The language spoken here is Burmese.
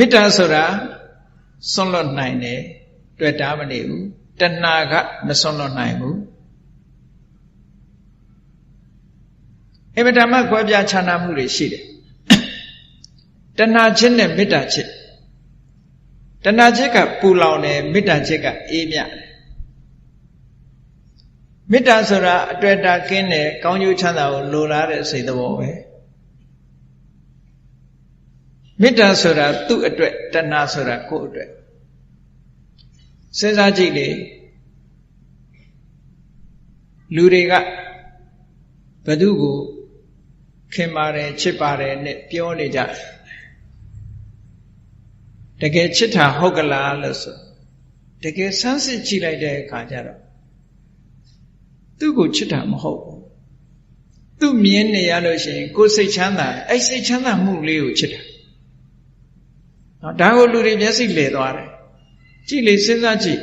မေတ္တာဆိုတာစွန့်လွတ်နိုင်တယ်တွေ့တာမနေဘူးတဏှာကမစွန့်လွတ်နိုင်ဘူးအမတမကွဲပြားခြားနာမှုတွေရှိတယ်တဏှာချင်းနဲ့မေတ္တာချင်းတဏှာချက်ကပူလောင်တယ်မေတ္တာချက်ကအေးမြတယ်မေတ္တာဆိုတာအတွေ့အတာကင်းတယ်ကောင်းကျိုးချမ်းသာကိုလိုလားတဲ့စိတ်သဘောပဲ မေတ္တာဆိုတာသူ့အတွက်တဏှာဆိုတာကိုယ့်အတွက်စဉ်းစားကြည့်လေလူတွေကဘသူကိုခင်ပါတယ်ချစ်ပါတယ်နဲ့ပြောနေကြတယ်တကယ်ချစ်တာဟုတ်ကလားလို့ဆိုတကယ်ဆန်းစစ်ကြည့်လိုက်တဲ့အခါကျတော့သူ့ကိုချစ်တာမဟုတ်ဘူးသူ့မြင်နေရလို့ရှိရင်ကိုယ်စိတ်ချမ်းသာအဲ့စိတ်ချမ်းသာမှုလေးကိုချစ်တာ နော်ဒါကိုလူတွေမျက်စိလဲသွားတယ်ကြည့်လေစဉ်းစားကြည့်